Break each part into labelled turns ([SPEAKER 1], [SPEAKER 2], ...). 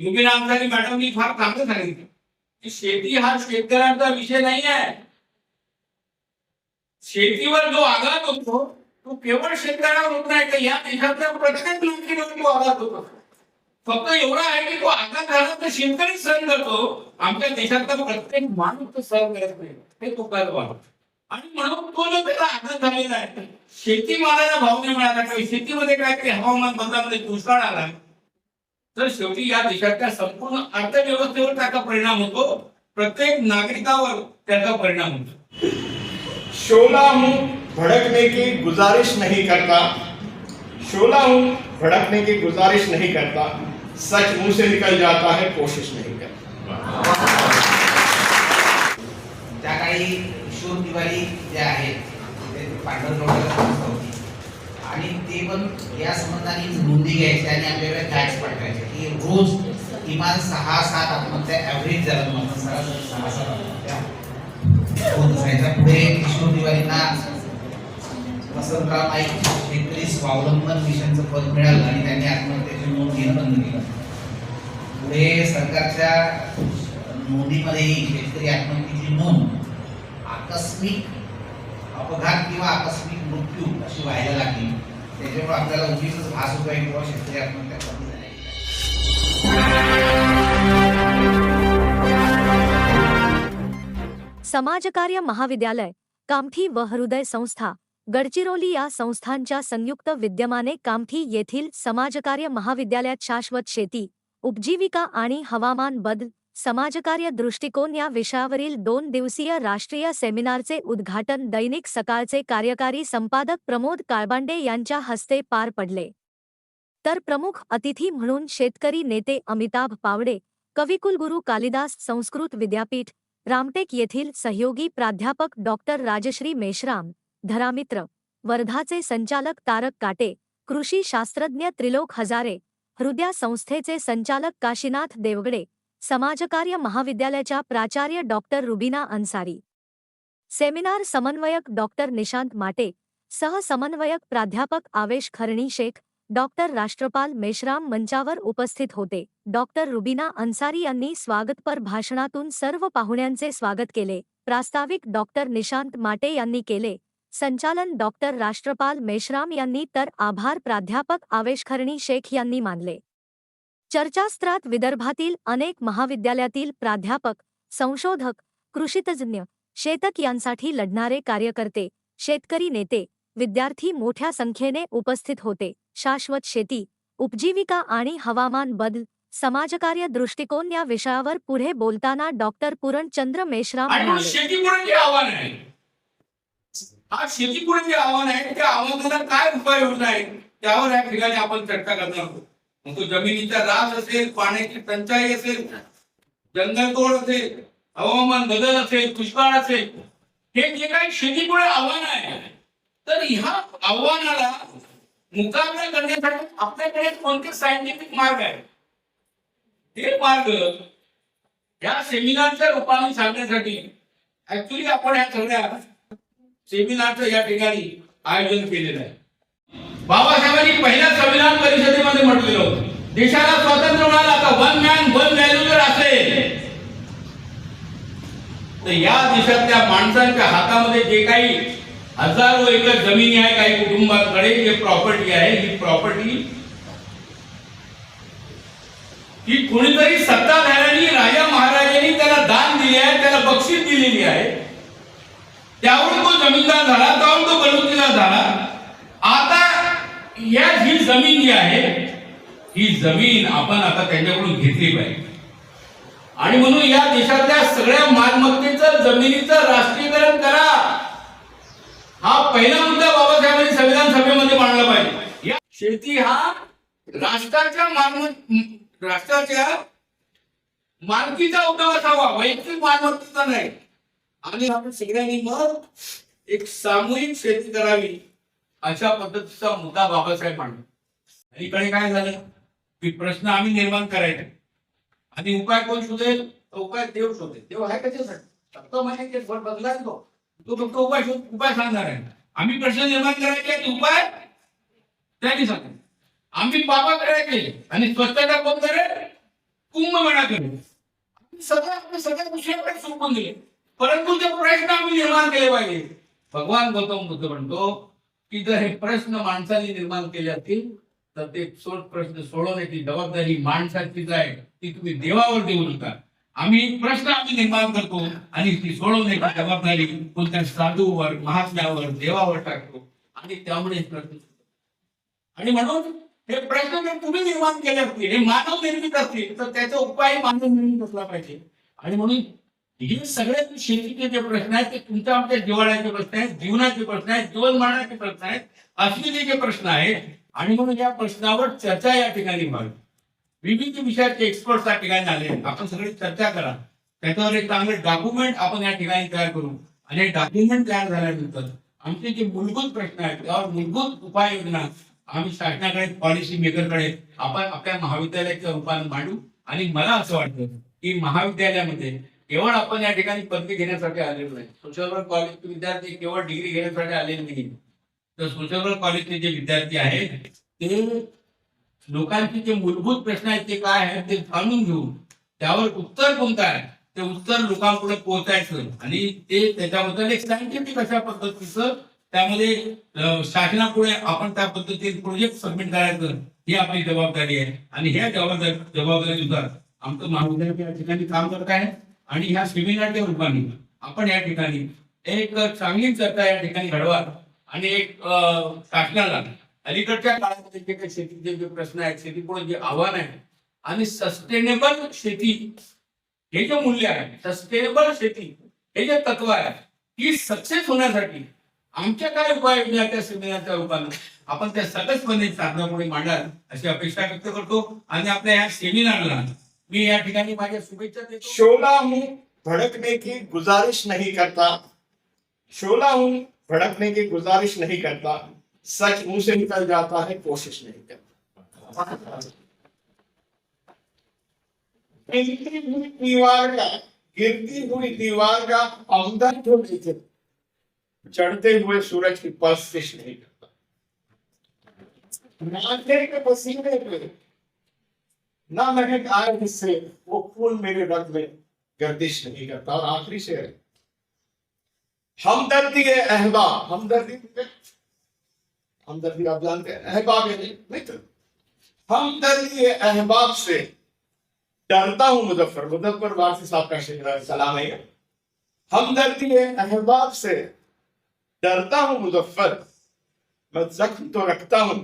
[SPEAKER 1] Rubina madam मॅडमनी फार चांगलं सांगितलं. की शेती हा शेतकऱ्यांचा विषय नाही आहे. शेतीवर जो आघात होतो तो केवळ शेतकऱ्यावर होत नाही तर या देशातल्या प्रत्येक लोकांवर तो आघात होतो फक्त एवढा आहे की तो आघात झाला तर शेतकरी सहन करतो. आमच्या देशातला प्रत्येक माणूस तो सहन करत नाही हे तो वाटत. आणि म्हणून तो जो त्याला आघात झालेला आहे शेतीमालाला भाव नाही मिळाला किंवा शेतीमध्ये काहीतरी हवामान बदलामध्ये दुष्काळ आला. तर शेवटी या देशाच्या संपूर्ण अर्थव्यवस्थेवर त्याचा परिणाम होतो. प्रत्येक नागरिकावर त्याचा परिणाम होतो.
[SPEAKER 2] शोला हूँ भड़कने की गुजारिश नहीं करता. शोला हूँ भड़कने की गुजारिश नहीं करता. सच मुँह से निकल जाता है कोशिश नहीं करता.
[SPEAKER 3] त्या काळी शोध दिवाळी जे आहे ते पांढरकवड्याला संस्था होती आणि ते पण या संबंधाने नोंदी घ्यायची आणि आपल्याला टॅक्स पाठवायचे की रोज किमान सहा सात आत्महत्या ॲव्हरेज झालं म्हणतात सरासरी सहा सात आत्महत्या. होत असायच्या पुढे किशोर दिवाळींना वसंतराव नाईक शेतकरी स्वावलंबन मिशनचं पद मिळालं आणि त्यांनी आत्महत्येची नोंद घेणं बंद केलं. पुढे सरकारच्या नोंदीमध्येही शेतकरी आत्महत्येची नोंद आकस्मिक अपघात किंवा आकस्मिक मृत्यू अशी व्हायला लागली. त्याच्यामुळे आपल्याला उगीच भास होतोय किंवा शेतकरी आत्महत्या कमी
[SPEAKER 4] समाजकार्य महाविद्यालय कामठी व हृदय संस्था गडचिरोली या संस्थांच्या संयुक्त विद्यमाने कामठी येथील समाजकार्य महाविद्यालयात शाश्वत शेती उपजीविका आणि हवामान बदल समाजकार्य दृष्टिकोन या विषयावरील दोन दिवसीय राष्ट्रीय सेमिनारचे उद्घाटन दैनिक सकाळचे कार्यकारी संपादक प्रमोद काळबांडे यांच्या हस्ते पार पडले. तर प्रमुख अतिथी म्हणून शेतकरी नेते अमिताभ पावडे कविकुलगुरू कालिदास संस्कृत विद्यापीठ रामटेक येथील सहयोगी प्राध्यापक डॉक्टर राजश्री मेश्राम धरामित्र वर्धाचे संचालक तारक काटे कृषी शास्त्रज्ञ त्रिलोक हजारे हृदया संस्थेचे संचालक काशीनाथ देवगडे समाजकार्य महाविद्यालयाच्या प्राचार्य डॉक्टर रुबीना अन्सारी. सेमिनार समन्वयक डॉक्टर निशांत माटे. सहसमन्वयक प्राध्यापक आवेश खरणी शेख. डॉक्टर राष्ट्रपाल मेश्राम मंचावर उपस्थित होते. डॉक्टर रुबीना अन्सारी यांनी स्वागतपर भाषणातून सर्व पाहुण्यांचे स्वागत केले. प्रास्ताविक डॉक्टर निशांत माटे यांनी केले. संचालन डॉक्टर राष्ट्रपाल मेश्राम यांनी तर आभार प्राध्यापक आवेश खरणी शेख यांनी मानले. चर्चास्त्रात विदर्भातील अनेक महाविद्यालयातील प्राध्यापक संशोधक कृषितज्ज्ञ शेतक यांसाठी लढणारे कार्यकर्ते शेतकरी नेते विद्यार्थी मोठ्या संख्येने उपस्थित होते. शाश्वत शेती उपजीविका आणि हवामान बदल समाजकार्य दृष्टिकोन या विषयावर पुढे बोलताना डॉक्टर पूरणचंद्र मेश्राम म्हणाले.
[SPEAKER 1] हा आव्हान आहे त्या आव्हानाला काय उपाययोजना आहे त्यावर या ठिकाणी आपण चर्चा करणार आहोत. मग तो जमिनीचा रास असेल पाण्याची टंचाई असेल जंगलतोड असेल हवामान बदल असेल दुष्काळ असेल हे जे काही शेतीपुढे आव्हान आहे तर ह्या आव्हानाला मुकाबला करण्यासाठी आपल्याकडे कोणते सायंटिफिक मार्ग आहे ते मार्ग या सेमिनारच्या रूपाने सांगण्यासाठी ऍक्च्युली आपण ह्या सगळ्या सेमिनारचं या ठिकाणी आयोजन केलेलं आहे. बाबासाहेबांनी पहिल्या संविधान परिषदेमध्ये म्हटलेलं होतं. देशाला स्वातंत्र्य मिळालं आता वन मॅन वन व्हॅल्यू जर असेल. तर या देशातल्या माणसांच्या हातामध्ये जे काही हजारो एकर जमिनी आहे काही कुटुंबाकडे जे प्रॉपर्टी आहे ही प्रॉपर्टी ही कोणीतरी सत्ताधाऱ्यांनी राजा महाराजांनी त्याला दान दिले आहे त्याला बक्षीस दिलेली आहे. त्यावर तो जमीनदार झाला त्यावर तो बलुतीदार झाला आता या ही जमीन जी आहे ही जमीन आपण आता त्यांच्याकडून घेतली पाहिजे. आणि म्हणून या देशातल्या सगळ्या मालमत्तेचं जमिनीचं राष्ट्रीयकरण करा. हा पहिला मुद्दा बाबासाहेबांनी संविधान सभेमध्ये मांडला पाहिजे. या शेती हा राष्ट्राच्या मालमत्त राष्ट्राच्या मालकीचा उद्योग असावा वैयक्तिक मालमत्तेचा नाही. आणि आपण सगळ्यांनी मग एक सामूहिक शेती करावी. अशा पद्धतीचा मुद्दा बाबासाहेब मांडला. अलीकडे काय झालं? की प्रश्न आम्ही निर्माण करायचे. आणि उपाय कोण शोधेल? तर उपाय देव शोधेल. देव आहे कशासाठी सत्ता माहिती बदलाय तो. तो फक्त उपाय शोध उपाय सांगणार आहे. आम्ही प्रश्न निर्माण करायचे उपाय त्यांनी सांगेल आम्ही बाबा करायचे आणि स्वच्छता कोण करेल कुंभमेळा करेल सगळ्या सगळ्या गोष्टीकडे सोपून दिले. परंतु ते प्रश्न आम्ही निर्माण केले पाहिजे. भगवान गौतम बुद्ध म्हणतो की जर हे प्रश्न माणसाने निर्माण केले असतील तर ते सोड प्रश्न सोडवण्याची जबाबदारी माणसाचीच आहे. ती तुम्ही देवावर देऊ नका आम्ही प्रश्न आम्ही निर्माण करतो आणि ती सोडवण्याची जबाबदारी कोणत्या साधूवर महात्म्यावर देवावर टाकतो. आणि त्यामुळे प्रश्न आणि म्हणून हे प्रश्न जर तुम्ही निर्माण केले असतील हे मानव निर्मित असतील तर त्याचा उपाय मानव निर्मित असला पाहिजे. आणि म्हणून हे सगळे शेतीचे जे प्रश्न आहेत ते तुमच्या आमच्या जिवाळ्याचे प्रश्न आहेत जीवनाचे प्रश्न आहेत जीवनमानाचे प्रश्न आहेत असलेले जे प्रश्न आहेत आणि म्हणून या प्रश्नावर चर्चा या ठिकाणी व्हावी विविध विषयाचे एक्सपर्ट या ठिकाणी आले आपण सगळे चर्चा करा. त्याच्यावर एक चांगले डॉक्युमेंट आपण या ठिकाणी तयार करू. आणि डॉक्युमेंट तयार झाल्यानंतर आमचे जे मूलभूत प्रश्न आहेत त्यावर मूलभूत उपाययोजना आम्ही शासनाकडे पॉलिसी मेकरकडे आपण आपल्या महाविद्यालयाच्या रूपाने मांडू. आणि मला असं वाटतं की महाविद्यालयामध्ये केवळ आपण या ठिकाणी पदवी घेण्यासाठी आलेलो नाही. सोशल वर्क कॉलेजचे विद्यार्थी केवळ डिग्री घेण्यासाठी आलेले नाही. तर सोशल वर्क कॉलेजचे जे विद्यार्थी आहेत ते लोकांचे जे मूलभूत प्रश्न आहेत ते काय आहेत ते जाणून घेऊन त्यावर उत्तर कोणतं आहे ते उत्तर लोकांपुढे पोहोचायचं आणि ते त्याच्याबद्दल एक सायंटिफिक अशा पद्धतीचं त्यामध्ये शासनापुढे आपण त्या पद्धतीने प्रोजेक्ट सबमिट करायचं ही आपली जबाबदारी आहे. आणि ह्या जबाबदारी जबाबदारीनुसार आमचं महाविद्यालय या ठिकाणी काम करत आहे. आणि ह्या सेमिनारच्या रूपाने आपण या ठिकाणी एक चांगली चर्चा या ठिकाणी घडवा आणि एक शासनाला अलीकडच्या काळामध्ये जे काही शेतीचे जे प्रश्न आहेत शेतीपुढे जे आव्हान आहे आणि सस्टेनेबल शेती हे जे मूल्य आहे सस्टेनेबल शेती हे जे तत्व आहे ती सक्सेस होण्यासाठी आमच्या काय उपाययोजना त्या सेमिनारच्या रूपानं? आपण त्या सकसपणे साधनामुळे मांडाल अशी अपेक्षा व्यक्त करतो. आणि आपल्या या सेमिनारला मी या ठिकाणी माझ्या शुभेच्छा देतो
[SPEAKER 2] शोला हूँ, भड़कने की गुजारिश नहीं करता। शोला हूँ, भड़कने की गुजारिश नहीं करता। सच मुँह से निकल जाता है, कोशिश नहीं करता। गिरती हुई दीवार का, गिरती जो नीचे चढ़ते हुए सूरज की परस्तिश नहीं करता। नाचे के पसीने पे ना महक आए जिससे वो खून मेरे रग में गर्दिश नहीं करता, और आखिरी शेर हमदर्दी है अहबाब। हमदर्दी हमदर्दी आप जानते हैं, अहबाब है मित्र हमदर्दी है अहबाब से। डरता हूँ मुजफ्फर मुजफ्फर वारसी साहब का शेर सलाम है। हमदर्दी है अहबाब से। डरता हूँ मुजफ्फर, मैं जख्म तो रखता हूँ,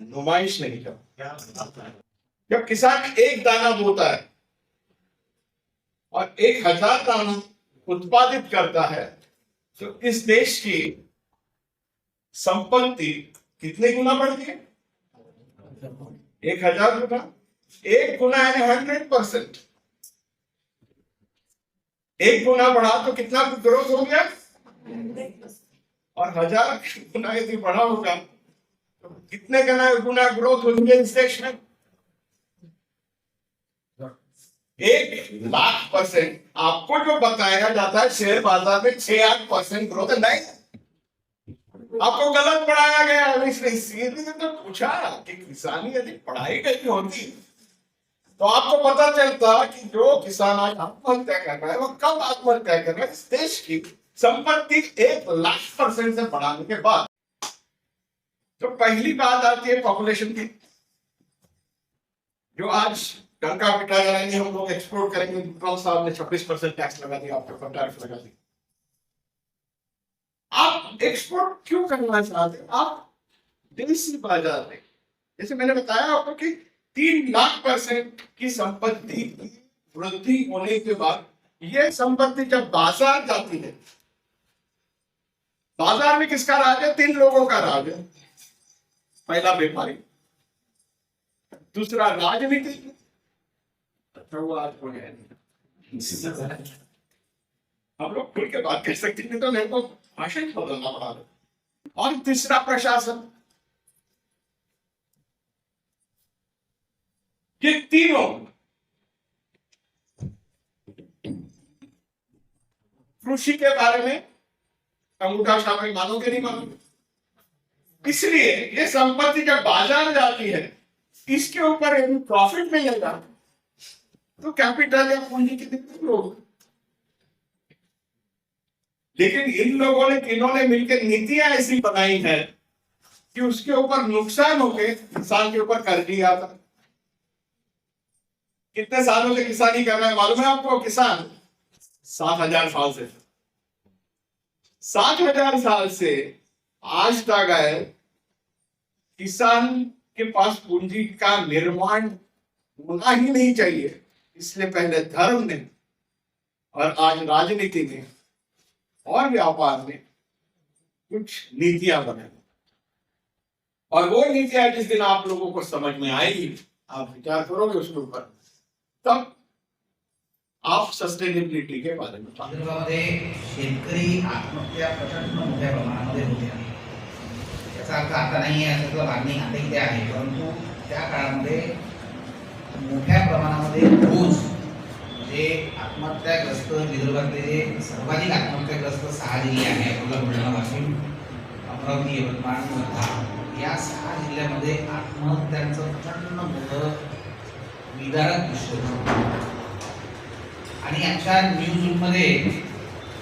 [SPEAKER 2] नुमाइश नहीं करता। जब किसान एक दाना बोता है और एक हज़ार दाना उत्पादित करता है तो इस देश की संपत्ति कितने गुना बढ़ती है? एक हज़ार गुना। एक गुना यानी हंड्रेड परसेंट एक गुना बढ़ा तो कितना ग्रोथ हो गया? और हज़ार गुना यदि बढ़ा होगा तो कितने गुना गुना ग्रोथ होगी इस देश में? एक लाख परसेंट आपको जो बताया जाता है शेयर बाज़ार में छह आठ परसेंट ग्रोथ नहीं आपको गलत पढ़ाया गया है। ने तो पूछा कि किसानी यदि पढ़ाई गई होती तो आपको पता चलता कि जो किसान आज आत्महत्या कर रहा है, वो कब आत्महत्या कर रहा है? इस देश की संपत्ति एक लाख परसेंट से बढ़ाने के बाद। तो पहली बात आती है पॉपुलेशन की, जो आज डंका पिटाया रहेंगे हम लोग एक्सपोर्ट करेंगे ट्रंप साहब ने छब्बीस परसेंट टैक्स लगा दिया आपके ऊपर टैक्स लगा दिया। आप एक्सपोर्ट क्यों करना चाहते आप देसी बाज़ार में, जैसे मैंने बताया आपको कि तीन लाख परसेंट की संपत्ति की वृद्धि होने के बाद ये संपत्ति जब बाज़ार जाती है, बाज़ार में किसका राज है? तीन लोगों का राज है। पहला व्यापारी, दूसरा राजनीति हम लोग खुल के बात कर सकते नहीं तो मेरे को भाषा ही बदलना पड़ा और तीसरा प्रशासन। ये तीनों। कृषि के बारे में अंगूठा शामिल मानोगे नहीं मानोगे इसलिए ये संपत्ति जब बाज़ार जाती है, इसके ऊपर प्रॉफिट मिलेगा तो कैपिटल या पूंजी कितने लोग लेकिन इन लोगों ने तीनों ने मिलकर नीतियाँ ऐसी बनाई है कि उसके ऊपर नुकसान होके किसान के ऊपर कर दिया था। कितने सालों से किसानी कर रहे हैं? मालूम है आपको किसान? सात हज़ार साल से। सात हज़ार साल से आज तक है, किसान के पास पूंजी का निर्माण होना ही नहीं चाहिए। इसलिए पहले धर्म ने और आज राजनीति ने और व्यापार में कुछ नीतियाँ बनाई। और वो नीतियाँ जिस दिन आप लोगों को समझ में आएगी, आप विचार करोगे उसके ऊपर। तब आप सस्टेनेबिलिटी के बारे में
[SPEAKER 3] शेतकरी, आत्महत्या, प्रचंड मोठ्या प्रमाणामध्ये होत्या याचा अर्थ आता नाही आहे असं मागणी आता इथे आहे परंतु त्या काळामध्ये मोठ्या प्रमाणामध्ये रोज जे आत्महत्याग्रस्त विदर्भातले जे सर्वाधिक आत्महत्याग्रस्त सहा जिल्हे आहे अकोला बुलढाणा वाशिम अमरावती यवतमाळ वर्धा या सहा जिल्ह्यामध्ये आत्महत्यांचं प्रचंड मोठं विदारक दृश्य आणि आमच्या न्यूजमध्ये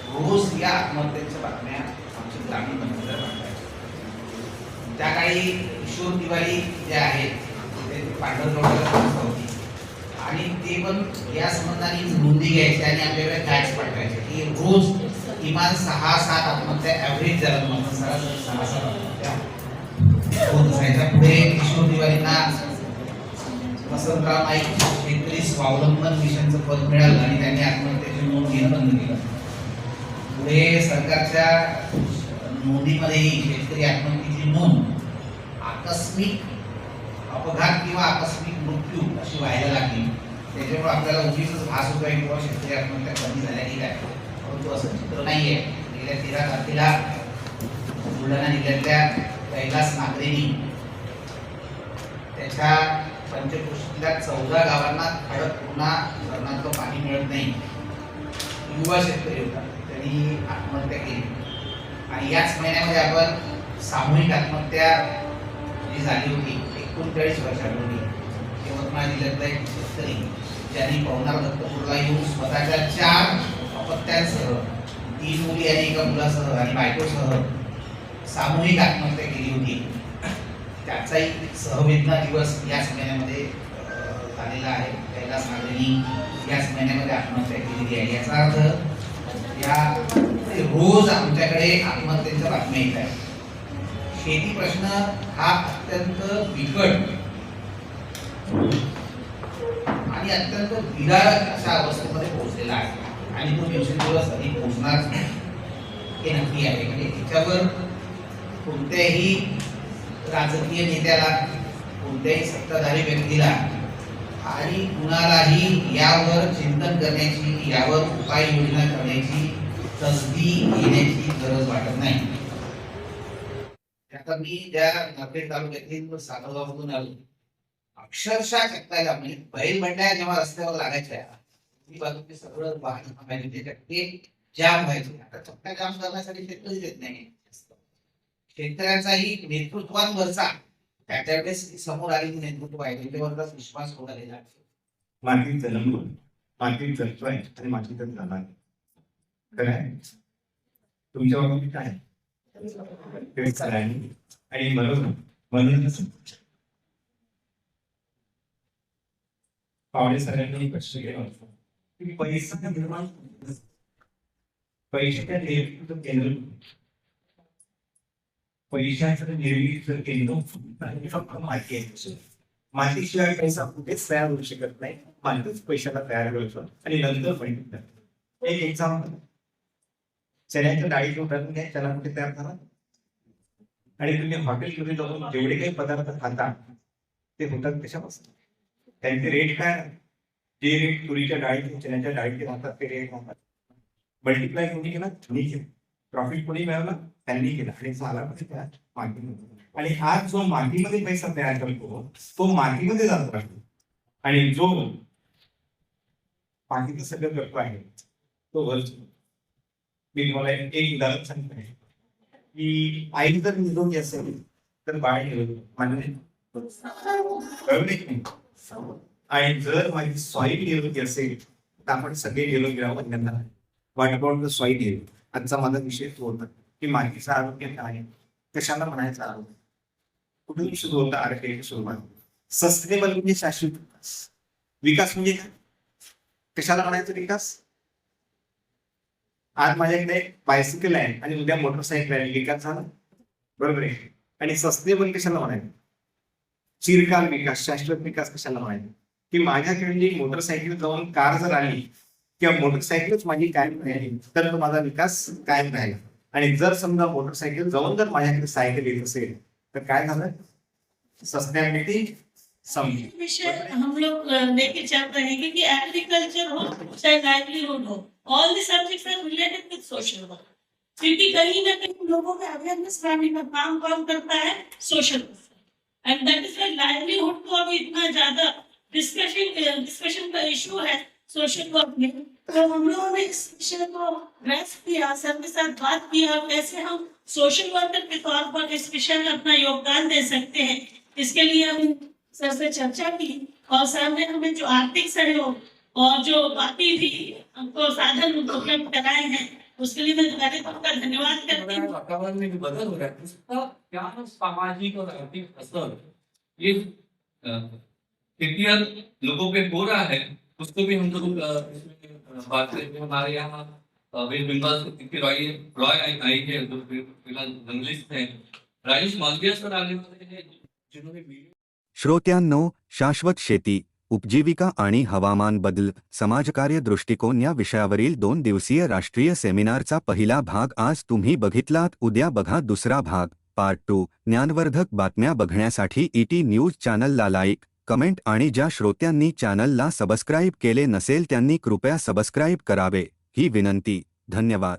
[SPEAKER 3] रोज या आत्महत्येच्या बातम्या आमच्या ग्रामीण बनवल्या त्या काळी किशोर दिवाळी जे आहेत आणि ते पण या संबंधाने नोंदी घ्यायची आणि आपल्याला फॅक्स पाठवायचे. की रोज किमान सहा सात आत्महत्या ॲव्हरेज झाला म्हणून सहा सात आत्महत्या. होत असायच्या पुढे किशोर तिवारींना वसंतराव नाईक शेतकरी स्वावलंबन मिशनचं पद मिळालं आणि त्यांनी आत्महत्येची नोंद घेणं बंद केलं. पुढे सरकारच्या नोंदीमध्येही शेतकरी आत्महत्येची नोंद आकस्मिक अपघात किंवा आकस्मिक मृत्यू अशी व्हायला लागली त्याच्यामुळे आपल्याला उगीच भास होतोय आहे किंवा शेतकरी आत्महत्या कमी झाल्या की काय परंतु असं चित्र नाही आहे गेल्या तेरा तारखेला बुलढाणा जिल्ह्यातल्या कैलास नागरेनी त्याच्या पंचकृषीतल्या चौदा गावांना खडक पुन्हा धरणातलं पाणी मिळत नाही. युवा शेतकरी होता. त्यांनी आत्महत्या केली. आणि याच महिन्यामध्ये आपण सामूहिक आत्महत्या जी झाली होती एकोणचाळीस वर्षापूर्वी यवतमाळ जिल्ह्यातला एक शेतकरी ज्यांनी पवनार दत्तपूरला येऊन स्वतःच्या चार अपत्यांसह तीन मुली आणि एका मुलासह आणि बायकोसह सामूहिक आत्महत्या केली होती. त्याचाही सहवेदना दिवस याच महिन्यामध्ये आलेला झालेला आहे. कैलास नागरिनी याच महिन्यामध्ये आत्महत्या केलेली आहे. याचा अर्थ या रोज आमच्याकडे आत्महत्येच्या बातम्या येत आहे शेती प्रश्न हा अत्यंत बिकट. आणि अत्यंत विदारक अशा अवस्थेमध्ये पोहोचलेला आहे. आणि तो दिवसेंदिवस अधिक पोहोचणार हे नक्की आहे. म्हणजे त्याच्यावर कोणत्याही राजकीय नेत्याला कोणत्याही सत्ताधारी व्यक्तीला आणि कुणालाही यावर चिंतन करण्याची यावर उपाययोजना करण्याची तसदी घेण्याची गरज वाटत नाही. आता मी ज्या नांदेड तालुक्यातील सातगावमधून आलो अक्षरशः चक्कायला म्हणजे बैलबंड्या जेव्हा रस्त्यावर लागायच्या ती बाजूचे सगळं वाहन थांबायचे. ते जाम व्हायचे. आता चक्का जाम करण्यासाठी शेतकरी देत नाही. शेतकऱ्यांचाही नेतृत्वांवरचा त्याच्या वेळेस समोर आलेली नेतृत्व आहे. त्याच्यावरचाच विश्वास उडालेला आहे
[SPEAKER 5] मातीत जन्म मातीत आणि मातीतच जाणार खरं आहे. तुमच्या बाबतीत काय? आहे. आणि म्हणून म्हणूनच पावणे सरांनी कष्ट केला होतं. पैसा निर्माण पैशाच्या निर्मितीचं केंद्र पैशाचं निर्मितीचं केंद्र फक्त माती आहे मातीशिवाय पैसा कुठेच तयार होऊ शकत नाही. मातीच पैशाला तयार करू शकतो आणि नंतर पैसे. एक एक्झाम्पल चण्याच्या डाळी उतरून घ्या चना कुठे तयार झाला? आणि तुम्ही हॉटेलमध्ये जाऊन जेवढे काही पदार्थ खाता ते होतात कशापासून? त्यांचे रेट काय? जे रेट तुरीच्या डाळीचे चण्याच्या डाळीचे राहतात ते रेट राहतात मल्टिप्लाय कोणी केला? तुम्ही केलं? प्रॉफिट कोणी मिळवला? त्यांनी केलं. आणि झाला म्हणजे त्या मातीमध्ये. आणि आज जो मातीमध्ये पैसा तयार करतो तो मातीमध्ये जातो आणि जो बाकीचं सगळं करतो आहे तो वर मी तुम्हाला एक उदाहरण सांगतो की आई जर निरोगी असेल तर बाळ निरोगी मान्य आणि जर माझी सॉईल निरोगी असेल तर आपण सगळे निरोगी राहू त्यांना वाट अबाउट द सॉईल येईल आजचा माझा विषय तो होता की मातीचं आरोग्य काय आहे कशाला म्हणायचं आरोग्य कुठून सुरू होतं आरोग्याची सुरुवात सस्टेनेबल म्हणजे शाश्वत विकास विकास म्हणजे काय कशाला म्हणायचं विकास आज माझ्याकडे बायसिकल आहे आणि उद्या मोटरसायकल आहे. विकास झाला. बरोबर आहे? आणि सस्टेनेबल कशाला म्हणायचं? चिरकाल विकास शाश्वत विकास कशाला म्हणायचं? की माझ्याकडे मोटरसायकल जाऊन कार जर आली किंवा मोटरसायकलच माझी कायम राहिली तर तो माझा विकास कायम राहील. आणि जर समजा मोटरसायकल जाऊन जर माझ्याकडे सायकल येत असेल तर काय झालं? सस्टेनेबिलिटी
[SPEAKER 6] विषय हम लोग लेके चल रहे हैं क्योंकि एग्रीकल्चर हो चाहे लाइवलीहुड हो all the subjects are related with social work क्योंकि कहीं ना कहीं लोगों में अवेयरनेस लाने का काम कौन करता है? Social work and that is why livelihood को अभी इतना ज्यादा डिस्कशन डिस्कशन uh, का इशू है सोशल वर्क में। तो हम लोगों ने इस विषय को ग्रेस्प किया सर के साथ बात किया कैसे हम सोशल वर्कर के तौर पर इस विषय में अपना योगदान दे सकते हैं? इसके लिए हम सर से चर्चा की और सर ने हमें जो आर्थिक सहयोग और जो बाकी भी हमको साधन उपलब्ध कराए हैं उसके लिए मैं पहले तो उनका धन्यवाद करती हूँ।
[SPEAKER 7] वातावरण में जो बदल हो रहा है। उसका क्या सामाजिक और आर्थिक असर ये लोगों पे हो रहा है उसको भी हम लोग बात करेंगे। हमारे यहाँ अ, वेस्ट बंगाल से रॉय रॉय आई आई है जो फ़िलहाल जर्नलिस्ट हैं। राजेश मालविया सर आने वाले हैं जिन्होंने
[SPEAKER 8] श्रोत्यांनो शाश्वत शेती। उपजीविका आणि हवामान बदल समाजकार्य दृष्टिकोन या विषयावरील दोन दिवसीय राष्ट्रीय सेमिनारचा पहिला भाग आज तुम्ही बघितलात. उद्या बघा दुसरा भाग. Part two. ज्ञानवर्धक बातम्या बघण्यासाठी ईटी न्यूज चॅनलला लाईक कमेंट आणि ज्या श्रोत्यांनी चॅनलला सबस्क्राईब केले नसेल त्यांनी कृपया सबस्क्राईब करावे. ही विनंती. धन्यवाद.